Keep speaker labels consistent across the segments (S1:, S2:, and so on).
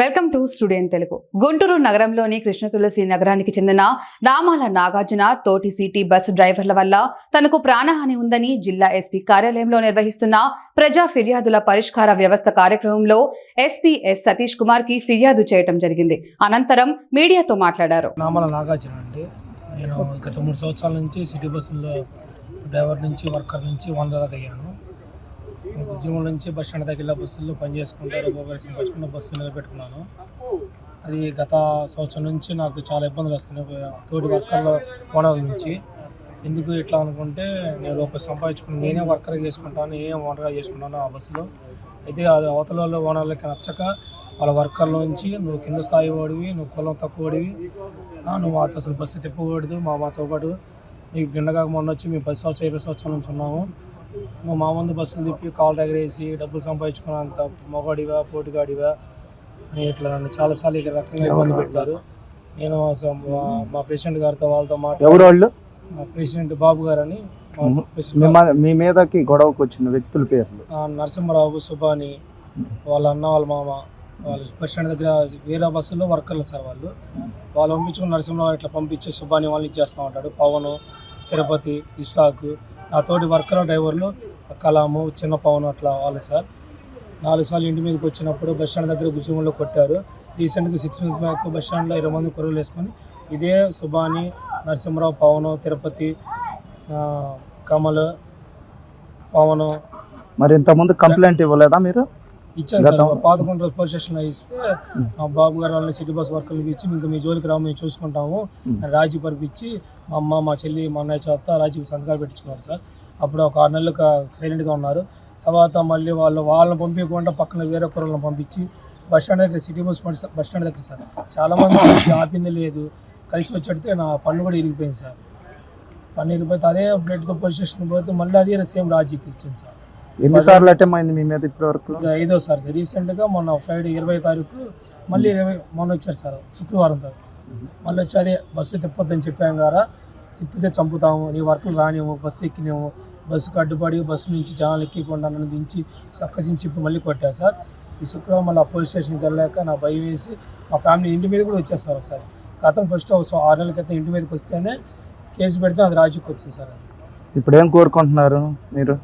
S1: Welcome to studio N Telugu Guntur నగరంలోని కృష్ణ తులసి నగరానికి చెందిన రామాల నాగార్జున తోటి సిటీ బస్సు డ్రైవర్ల వల్ల తనకు ప్రాణహాని ఉందని జిల్లా ఎస్పీ కార్యాలయంలో నిర్వహిస్తున్న ప్రజా ఫిర్యాదుల పరిష్కార వ్యవస్థ కార్యక్రమంలో ఎస్పీ ఎస్ సతీష్ కుమార్కి ఫిర్యాదు చేయడం జరిగింది. అనంతరం మీడియాతో మాట్లాడారు.
S2: రామాల నాగార్జున అండి. నేను గత మూడు సంవత్సరాల నుంచి సిటీ బస్సులో డ్రైవర్ నుంచి వర్కర్ నుంచి వందలకు అయ్యాను. ఉద్యోగం నుంచి బస్ స్టాండ్ దగ్గర బస్సుల్లో పని చేసుకుంటే పచ్చుకున్న బస్సు నిలబెట్టుకున్నాను. అది గత సంవత్సరం నుంచి నాకు చాలా ఇబ్బందులు వస్తున్నాయి తోటి వర్కర్ల ఓనర్ల నుంచి. ఎందుకు ఇట్లా అనుకుంటే నేను రూపాయి సంపాదించుకుని నేనే వర్కర్ చేసుకుంటాను నేనే ఓనర్గా చేసుకుంటాను ఆ బస్సులో. అయితే అది అవతల వాళ్ళ ఓనర్లకి నచ్చక వాళ్ళ వర్కర్ల నుంచి నువ్వు కింద స్థాయి వాడివి నువ్వు కులం తక్కువ వాడివి నువ్వు మాతో అసలు బస్సు తిప్పకూడదు మా మాతో పాటు నీకు నిన్నగా మొన్న వచ్చి మేము పది సంవత్సరాలు ఇరవై సంవత్సరాల నుంచి ఉన్నాము. నువ్వు మా ముందు బస్సులు తిప్పి కాల్ ఎగరేసి డబ్బులు సంపాదించుకున్నంత మొగాడివా పోటుగాడివా అని ఇట్లా నన్ను చాలాసార్లు ఇక రకంగా ఇబ్బంది పెట్టారు. నేను మా- ప్రెసిడెంట్ గారితో వాళ్ళతో మాట్లాడి
S3: ఎవరు వాళ్ళు?
S2: మా ప్రెసిడెంట్ బాబు గారని మా
S3: మ్మ్.
S2: ప్రెసిడెంట్
S3: మీ మీదకి గొడవకు వచ్చిన వ్యక్తుల పేర్లు?
S2: నరసింహరావు సుబాని వాళ్ళ అన్న వాళ్ళ మామ వాళ్ళు బస్ స్టాండ్ దగ్గర వేరే బస్సులో వర్కర్లు సార్ వాళ్ళు. వాళ్ళు పంపించుకుని నరసింహరావు ఇట్లా పంపించి సుబాని వాళ్ళని ఇచ్చేస్తూ ఉంటాడు. పవన్ తిరుపతి ఇస్సాకు నా తోటి వర్కర్ డ్రైవర్లు కలాము చిన్న పవన్ అట్లా వాళ్ళు సార్. నాలుగు సార్లు ఇంటి మీదకి వచ్చినప్పుడు బస్ స్టాండ్ దగ్గర గుజ్జుగుంలో కొట్టారు. రీసెంట్గా సిక్స్ మంత్స్ బ్యాక్ బస్ స్టాండ్లో ఇరవై మంది కొరువులు వేసుకొని ఇదే సుబాని నరసింహరావు పవన్ తిరుపతి కమల్ పవన్.
S3: మరి ఇంతకుముందు కంప్లైంట్ ఇవ్వలేదా మీరు?
S2: ఇచ్చాను సార్. పాతకొండ పోలీస్ స్టేషన్లో ఇస్తే మా బాబు గారు వాళ్ళని సిటీ బస్ వర్కర్లు ఇచ్చి ఇంకా మీ జోలికి రావు మేము చూసుకుంటాము. రాజీ పరిపించి మా అమ్మ మా చెల్లి మా అన్నయ్య చేత రాజీ సంతకాలు పెట్టించుకున్నారు సార్. అప్పుడు ఒక ఆరు నెలలు సైలెంట్గా ఉన్నారు. తర్వాత మళ్ళీ వాళ్ళు వాళ్ళని పంపించకుండా పక్కన వేరే కుర్రలను పంపించి బస్ స్టాండ్ దగ్గర సిటీ బస్ బస్ స్టాండ్ దగ్గర సార్. చాలామంది ఆపింది లేదు. కలిసి వచ్చేటితే నా పన్ను కూడా ఇరిగిపోయింది సార్. పన్ను ఇరిగిపోతే అదే బ్లడ్తో పోలీస్ స్టేషన్ పోతే మళ్ళీ అదే సేమ్ రాజీకి ఇచ్చింది సార్.
S3: ఎన్నిసార్లు అటెంప్ అయింది మీ మీద ఇప్పటి వరకు
S2: ఐదో సార్. రీసెంట్గా మొన్న ఫ్రైడే ఇరవై తారీఖు మళ్ళీ ఇరవై మొన్న వచ్చారు సార్. శుక్రవారం సార్. మళ్ళీ వచ్చి అదే బస్సు తిప్పొద్దని చెప్పాం కదా తిప్పితే చంపుతాము నీ వర్కులు రానివ్వు బస్సు ఎక్కినేము బస్సుకు అడ్డుపడి బస్సు నుంచి జనాలు ఎక్కకుండా నన్ను దించి చక్కచించి చెప్పి మళ్ళీ కొట్టారు సార్. ఈ శుక్రవారం మళ్ళీ పోలీస్ స్టేషన్కి వెళ్ళాక నా భయం వేసి మా ఫ్యామిలీ ఇంటి మీద కూడా వచ్చారు సార్ ఒకసారి. గతం ఫస్ట్ ఆరు నెలల క్రితం ఇంటి మీదకి వస్తేనే కేసు పెడితే అది రాజుకి వచ్చింది సార్
S3: ఇప్పుడు ఏం కోరుకుంటున్నారు మీరు?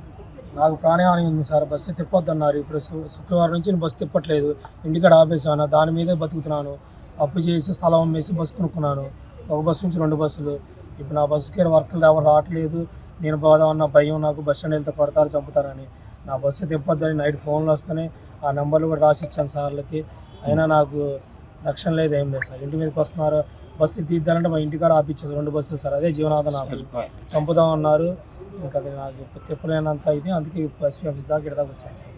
S2: నాకు ప్రాణహాని ఉంది సార్. బస్సు తిప్పొద్దన్నారు. ఇప్పుడు శుక్రవారం నుంచి నేను బస్సు తిప్పట్లేదు. ఇంటికాడ ఆపేసాను దాని మీదే బతుకుతున్నాను. అప్పు చేసి స్థలం అమ్మేసి బస్సు కొనుక్కున్నాను. ఒక బస్సు నుంచి రెండు బస్సులు. ఇప్పుడు నా బస్సుకి వర్కులు ఎవరు రావట్లేదు. నేను పోదామన్న భయం నాకు బస్ స్టాండ్ వెళ్తే పడతారు చంపుతారని. నా బస్సు తిప్పొద్దని నైట్ ఫోన్లు వస్తేనే ఆ నెంబర్లు కూడా రాసి ఇచ్చాను సార్లకి. అయినా నాకు రక్షణ లేదు ఏం లేదు సార్. ఇంటి మీదకి వస్తున్నారు. బస్సు తీద్దానంటే మా ఇంటికాడ ఆపించారు రెండు బస్సులు సార్. అదే జీవనాధారం చంపుదాం అన్నారు ఇంకా అది నాకు తిప్పలేనంత ఇది. అందుకే ఎస్పీ ఆఫీస్ దాకా ఇక్కడ దాకా వచ్చాను సార్.